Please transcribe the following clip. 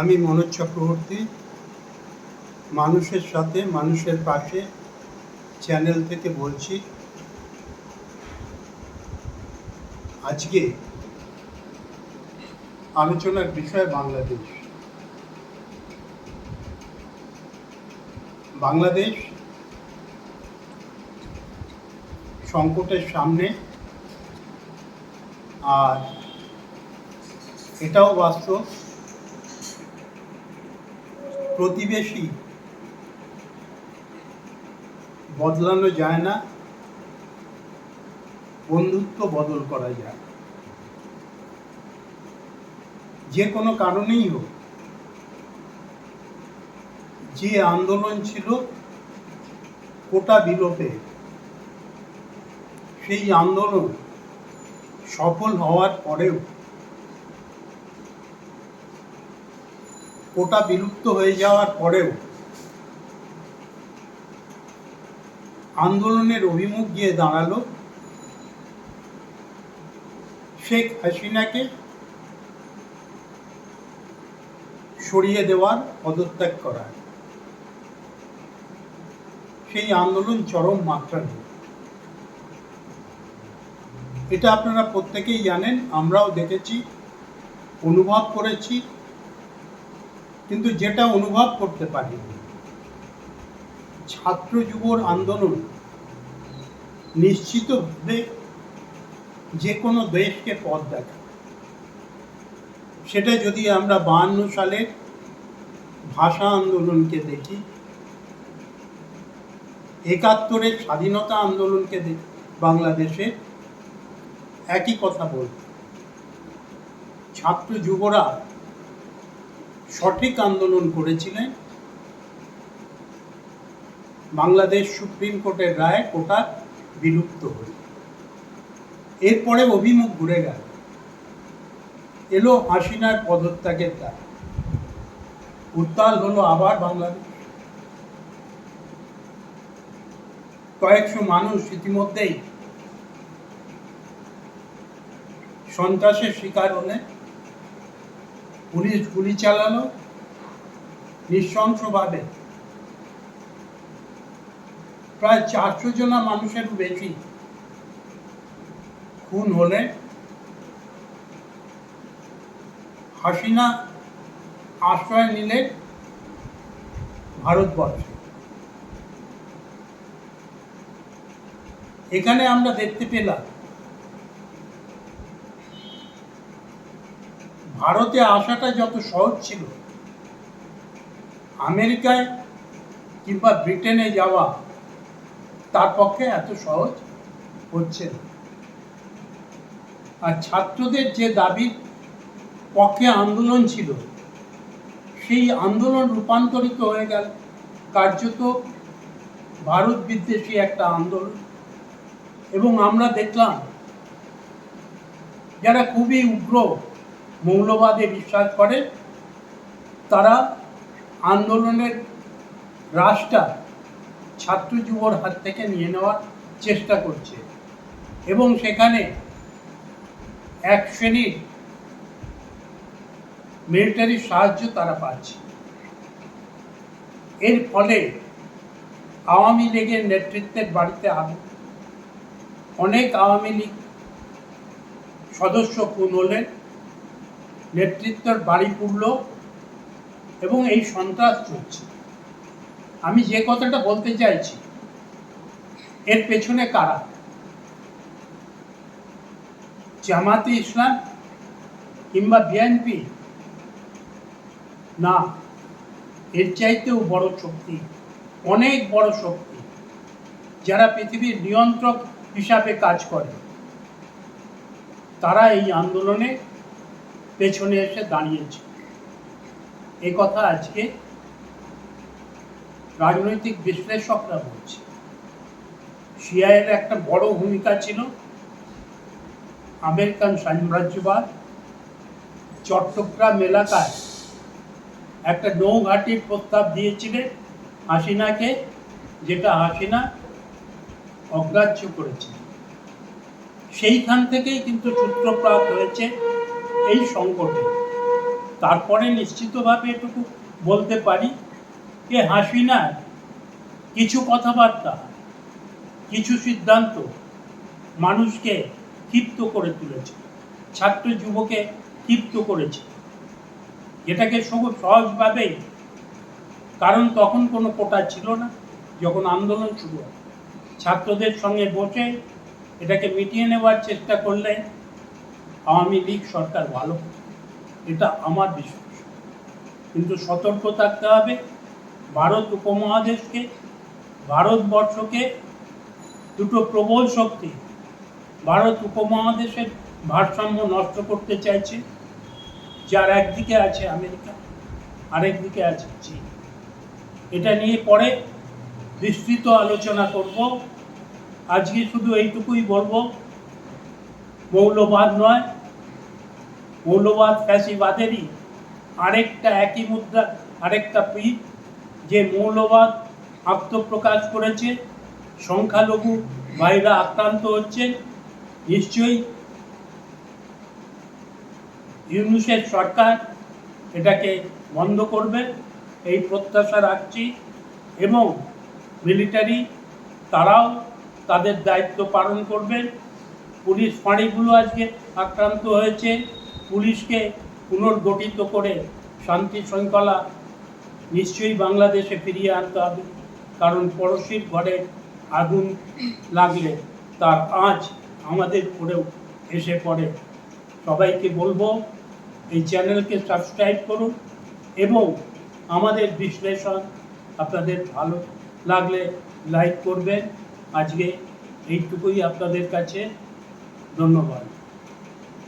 আমি মনোজ চক্রবর্তী, মানুষের সাথে, মানুষের পাশে চ্যানেল থেকে বলছি, আজকে আলোচনার বিষয় বাংলাদেশ। বাংলাদেশ সংকটের সামনে আর এটাও বাস্তব প্রতিবেশী বদলানো যায় না, বন্ধুত্ব বদল করা যায়। যে কোনো কারণেই হোক, যে আন্দোলন ছিল কোটা বিলোপে, সেই আন্দোলন সফল হওয়ার পরেও কোটা বিলুপ্ত হয়ে যাওয়ার পরেও আন্দোলনের অভিমুখ গিয়ে দাঁড়াল শেখ হাসিনাকে সরিয়ে দেওয়ার পদত্যাগ করা। সেই আন্দোলন চরম মাত্রা নিয়ে এটা আপনারা প্রত্যেকেই জানেন, আমরাও দেখেছি, অনুভব করেছি। কিন্তু যেটা অনুভব করতে পারি ছাত্র যুবর আন্দোলন নিশ্চিতভাবে যে কোনো দেশকে পথ দেখা সেটা যদি আমরা বাহান্ন সালের ভাষা আন্দোলনকে দেখি, একাত্তরের স্বাধীনতা আন্দোলনকে দেখি, বাংলাদেশে একই কথা বলব। ছাত্র যুবরা সঠিক আন্দোলন করেছিলেন বাংলাদেশ সুপ্রিম কোর্টের রায় কোটা বিলুপ্ত হল। এরপরে অভিমুখ ঘুরে গেল। এলো হাসিনার পদত্যাগের দ্বারা উত্তাল হলো আবার বাংলাদেশ। কয়েকশো মানুষ ইতিমধ্যেই সন্ত্রাসের শিকার হলেন। পুলিশ গুলি চালালো নৃশংসভাবে। প্রায় চারশো জনা মানুষের বেশি খুন হলে হাসিনা আশ্রয় নিলে ভারতবর্ষে। এখানে আমরা দেখতে পেলাম ভারতে আসাটা যত সহজ ছিল, আমেরিকায় কিংবা ব্রিটেনে যাওয়া তার পক্ষে এত সহজ হচ্ছে না। আর ছাত্রদের যে দাবির পক্ষে আন্দোলন ছিল, সেই আন্দোলন রূপান্তরিত হয়ে গেল। কার্যত ভারত বিদ্বেষী একটা আন্দোলন। এবং আমরা দেখলাম, যারা খুবই উগ্র মৌলবাদে বিশ্বাস করে, তারা আন্দোলনের রাশটা ছাত্র যুবর হাত থেকে নিয়ে নেওয়ার চেষ্টা করছে। এবং সেখানে এক শ্রেণির মিলিটারির সাহায্য তারা পাচ্ছে। এর ফলে আওয়ামী লীগের নেতৃত্বের বাড়িতে অনেক আওয়ামী লীগ সদস্য খুন হলেন। নেতৃত্বের বাড়ি পুড়ল এবং এই সন্ত্রাস চলছে। আমি যে কথাটা বলতে চাইছি, এর পেছনে কারা? জামাতে ইসলাম কিংবা বিএনপি? না, এর চাইতেও বড় শক্তি, অনেক বড় শক্তি, যারা পৃথিবীর নিয়ন্ত্রক হিসাবে কাজ করে। তারা এই আন্দোলনে পেছনে এসে দাঁড়িয়েছে। এ কথা আজকে রাজনৈতিক বিশ্লেষকরা বলছে। সিআইয়ের একটা বড় ভূমিকা ছিল আমেরিকান সাম্রাজ্যবাদ, চট্টগ্রাম এলাকায় একটা নৌঘাটির প্রস্তাব দিয়েছিলেন হাসিনাকে, যেটা হাসিনা অগ্রাহ্য করেছে সেইখান থেকেই কিন্তু সূত্রপ্রাপ্ত হয়েছে। এই সংকটে। তারপরে নিশ্চিতভাবে এটুকু বলতে পারি যে হাসিনার কিছু কথাবার্তা, কিছু সিদ্ধান্ত মানুষকে ক্ষিপ্ত করে তুলেছে, ছাত্র যুবকে ক্ষিপ্ত করেছে। এটাকে সহজ সহজভাবেই, কারণ তখন কোনো কোটা ছিল না, যখন আন্দোলন শুরু হয়। ছাত্রদের সঙ্গে বসে এটাকে মিটিয়ে নেওয়ার চেষ্টা করলে আওয়ামী লীগ সরকার ভালো এটা আমার বিশ্বাস। কিন্তু সতর্ক থাকতে হবে। ভারত উপমহাদেশকে, ভারতবর্ষকে দুটো প্রবল শক্তি ভারত উপমহাদেশের ভারসাম্য নষ্ট করতে চাইছে, যার একদিকে আছে আমেরিকা, আরেকদিকে আছে চীন। এটা নিয়ে পরে বিস্তৃত আলোচনা করব। আজকে শুধু এইটুকুই বলব। মৌলবাদ নয় মৌলবাদ, ফ্যাসিবাদেরই আরেকটা একই মুদ্রা, আরেকটা পিঠ যে মৌলবাদ আত্মপ্রকাশ করেছে, সংখ্যালঘু ভাইরা আক্রান্ত হচ্ছেন নিশ্চয়ই ইউনুসের সরকার এটাকে বন্ধ করবে, এই প্রত্যাশা রাখছি এবং মিলিটারি তারাও তাদের দায়িত্ব পালন করবেন পুলিশ ফাঁড়িগুলো আজকে আক্রান্ত হয়েছে। পুলিশকে পুনর্গঠিত করে শান্তি শৃঙ্খলা নিশ্চয়ই বাংলাদেশে ফিরিয়ে আনতে হবে। কারণ পড়শির ঘরে আগুন লাগলে তার আঁচ আমাদের উপরেও এসে পড়ে। সবাইকে বলব, এই চ্যানেলকে সাবস্ক্রাইব করুন এবং আমাদের বিশ্লেষণ আপনাদের ভালো লাগলে লাইক করবেন। আজকে এইটুকুই আপনাদের কাছে। ধন্যবাদ।